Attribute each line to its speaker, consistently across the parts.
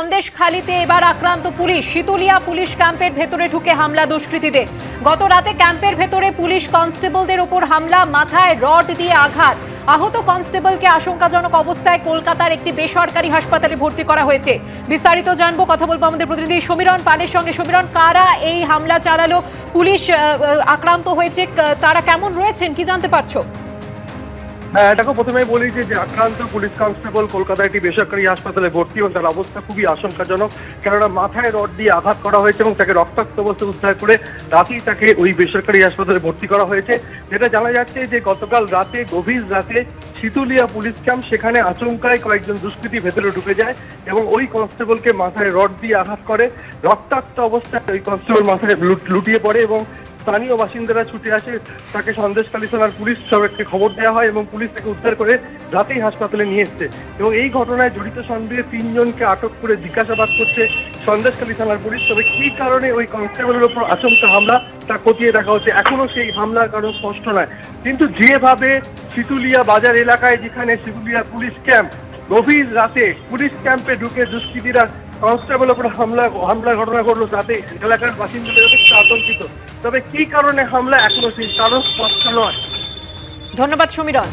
Speaker 1: সন্দেশখালীতে এবার আক্রান্ত police. শীতুলিয়া police ক্যাম্পের ভেতরে ঢুকে হামলা দুষ্কৃতীদের। গত রাতে ক্যাম্পের ভেতরে পুলিশ কনস্টেবলদের ওপর হামলা, মাথায় রড দিয়ে আঘাত। আহত কনস্টেবলকে আশঙ্কাজনক অবস্থায় কলকাতার একটি বেসরকারি হাসপাতালে ভর্তি করা হয়েছে। বিস্তারিত জানব, কথা বলব আমাদের প্রতিনিধি সমীরণ পালের সঙ্গে। সমীরণ, কারা এই হামলা চালালো? পুলিশ আক্রান্ত হয়েছে? তারা কেমন রয়েছেন? কি জানতে পারছ?
Speaker 2: হ্যাঁ এটাকে প্রথমেই বলি যে আক্রান্ত পুলিশ কনস্টেবল কলকাতায় একটি বেসরকারি হাসপাতালে ভর্তি এবং তার অবস্থা খুবই আশঙ্কাজনক। কেননা মাথায় রড দিয়ে আঘাত করা হয়েছে এবং তাকে রক্তাক্ত অবস্থায় উদ্ধার করে রাতেই তাকে ওই বেসরকারি হাসপাতালে ভর্তি করা হয়েছে। যেটা জানা যাচ্ছে যে, গতকাল রাতে, গভীর রাতে শীতুলিয়া পুলিশ ক্যাম্প সেখানে আচমকায় কয়েকজন দুষ্কৃতী ভেতরে ঢুকে যায় এবং ওই কনস্টেবলকে মাথায় রড দিয়ে আঘাত করে। রক্তাক্ত অবস্থায় ওই কনস্টেবল মাথায় লুটিয়ে পড়ে এবং স্থানীয় বাসিন্দারা ছুটে আসে, তাকে সন্দেশখালী থানার পুলিশ সবাইকে খবর দেওয়া হয় এবং পুলিশ তাকে উদ্ধার করে রাতেই হাসপাতালে নিয়ে এসছে। এবং এই ঘটনায় জড়িত সন্দেহে তিনজনকে আটক করে জিজ্ঞাসাবাদ করছে সন্দেশখালী থানার পুলিশ। তবে কি কারণে ওই কনস্টেবলের ওপর আচমকা হামলা তা খতিয়ে দেখা হচ্ছে, এখনও সেই হামলার কারণ স্পষ্ট নয়। কিন্তু যেভাবে শীতুলিয়া বাজার এলাকায় যেখানে শীতুলিয়া পুলিশ ক্যাম্প, গভীর রাতে পুলিশ ক্যাম্পে ঢুকে দুষ্কৃতীরা কনস্টেবল ওপর হামলা, হামলার ঘটনা ঘটলো, তাতে এলাকার বাসিন্দাদের আতঙ্কিত। তবে কি কারণে হামলা এখনও সেই কারণ স্পষ্ট নয়?
Speaker 1: ধন্যবাদ সমীরণ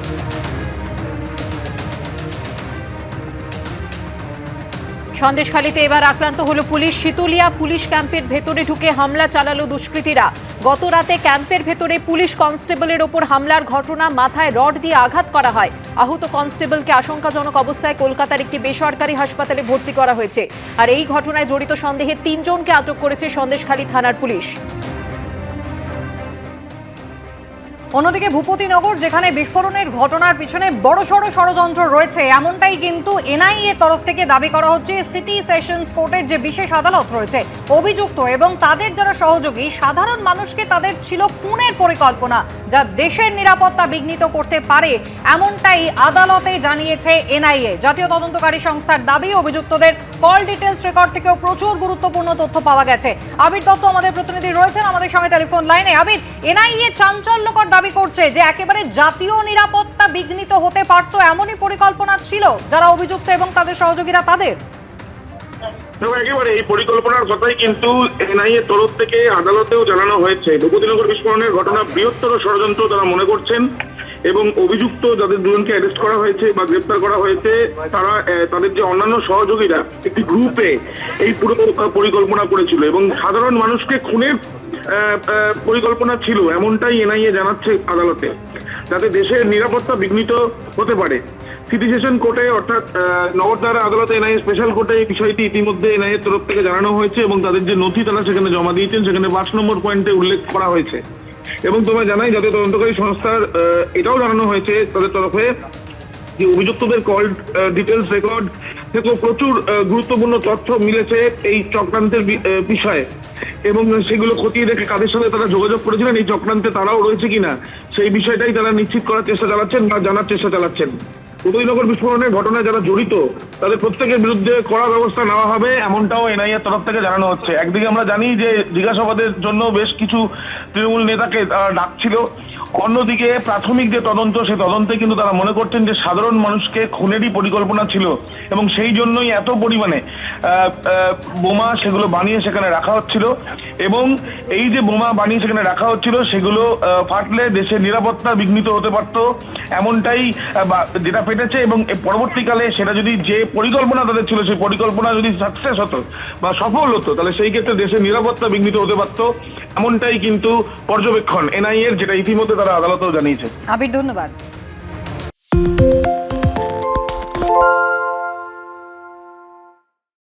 Speaker 1: সন্দেশখালীতে এবার আক্রান্ত হলো পুলিশ। শীতুলিয়া পুলিশ ক্যাম্পের ভেতরে ঢুকে হামলা চালালো দুষ্কৃতীরা। গত রাতে ক্যাম্পের ভেতরে পুলিশ কনস্টেবলের ওপর হামলার ঘটনা মাথায় রড দিয়ে আঘাত করা হয়। আহত কনস্টেবলকে আশঙ্কাজনক অবস্থায় কলকাতার একটি বেসরকারি হাসপাতালে ভর্তি করা হয়েছে। আর এই ঘটনায় জড়িত সন্দেহে তিনজনকে আটক করেছে সন্দেশখালী থানার পুলিশ।
Speaker 3: অন্যদিকে ভূপতিনগর, যেখানে বিস্ফোরণের ঘটনার পিছনে বড়সড় ষড়যন্ত্র রয়েছে, এমনটাই কিন্তু এনআইএ তরফ থেকে দাবি করা হচ্ছে, সিটি সেশনস কোর্টের যে বিশেষ আদালত রয়েছে, অভিযুক্ত এবং তাদের যারা সহযোগী, সাধারণ মানুষকে তাদের ছিল পুনের পরিকল্পনা, যা দেশের নিরাপত্তা বিঘ্নিত করতে পারে, এমনটাই আদালতে জানিয়েছে এনআইএ। জাতীয় তদন্তকারী সংস্থার দাবি, অভিযুক্তদের কল ডিটেলস রেকর্ড থেকেও প্রচুর গুরুত্বপূর্ণ তথ্য পাওয়া গেছে। আবির দত্ত আমাদের প্রতিনিধি রয়েছেন, আমাদের সঙ্গে টেলিফোন লাইনে। আবির, এনআইএ চাঞ্চল্যকর দাবি করছে যে একেবারে জাতীয় নিরাপত্তা বিঘ্নিত হতে পারত এমনই পরিকল্পনা ছিল যারা অভিযুক্ত এবং তাদের সহযোগীরা তাদের।
Speaker 4: একেবারে এই পরিকল্পনার কথাই কিন্তু এনআইএ তরফ থেকে আদালতেও জানানো হয়েছে। বিস্ফোরণের ঘটনা বৃহত্তর ষড়যন্ত্র তারা মনে করছেন এবং অভিযুক্ত যাদের দুজনকে অ্যারেস্ট করা হয়েছে বা গ্রেপ্তার করা হয়েছে, তারা তাদের যে অন্যান্য সহযোগীরা, একটি গ্রুপে এই পুরো পরিকল্পনা করেছিল এবং সাধারণ মানুষকে খুনের পরিকল্পনা ছিল, এমনটাই এনআইএ জানাচ্ছে আদালতে, যাতে দেশের নিরাপত্তা বিঘ্নিত হতে পারে। সিটি সেশন কোর্টে অর্থাৎ নগরদারা আদালতে এনআইএ স্পেশাল কোর্টে এই বিষয়টি ইতিমধ্যে এনআইএ তরফ থেকে জানানো হয়েছে এবং তাদের যে নথি তারা সেখানে জমা দিয়েছেন, সেখানে পাঁচ নম্বর পয়েন্টে উল্লেখ করা হয়েছে। এবং তোমায় জানাই, জাতীয় তদন্তকারী সংস্থার এটাও জানানো হয়েছে তাদের তরফে যে অভিযুক্তদের কল ডিটেলস রেকর্ড থেকেও প্রচুর গুরুত্বপূর্ণ তথ্য মিলেছে এই চক্রান্তের বিষয়ে। এবং সেগুলো খতিয়ে দেখে কাদের সাথে তারা যোগাযোগ করেছিলেন, এই চক্রান্তে তারাও রয়েছে কিনা, সেই বিষয়টাই তারা নিশ্চিত করার চেষ্টা চালাচ্ছেন বা জানার চেষ্টা চালাচ্ছেন। উদয়নগর বিস্ফোরণের ঘটনায় যারা জড়িত, তাদের প্রত্যেকের বিরুদ্ধে কড়া ব্যবস্থা নেওয়া হবে, এমনটাও এনআইএর তরফ থেকে জানানো হচ্ছে। একদিকে আমরা জানি যে জিজ্ঞাসাবাদের জন্য বেশ কিছু তৃণমূল নেতাকে তারা ডাকছিল। অন্যদিকে প্রাথমিক যে তদন্ত, সে তদন্তে কিন্তু তারা মনে করছেন যে সাধারণ মানুষকে খুনেরই পরিকল্পনা ছিল এবং সেই জন্যই এত পরিমাণে বোমা সেগুলো বানিয়ে সেখানে রাখা হচ্ছিল এবং এই যে বোমা বানিয়ে সেখানে রাখা হচ্ছিল, সেগুলো ফাটলে দেশের নিরাপত্তা বিঘ্নিত হতে পারত এমনটাই যেটা পেটেছে এবং পরবর্তীকালে সেটা যদি যে পরিকল্পনা তাদের ছিল, সেই পরিকল্পনা যদি সাকসেস হতো বা সফল হতো, তাহলে সেই ক্ষেত্রে দেশের নিরাপত্তা বিঘ্নিত হতে পারত। এমনটাই কিন্তু পর্যবেক্ষণ এনআইএর যেটা ইতিমধ্যে তারা আদালতেও জানিয়েছে।
Speaker 3: আবির ধন্যবাদ।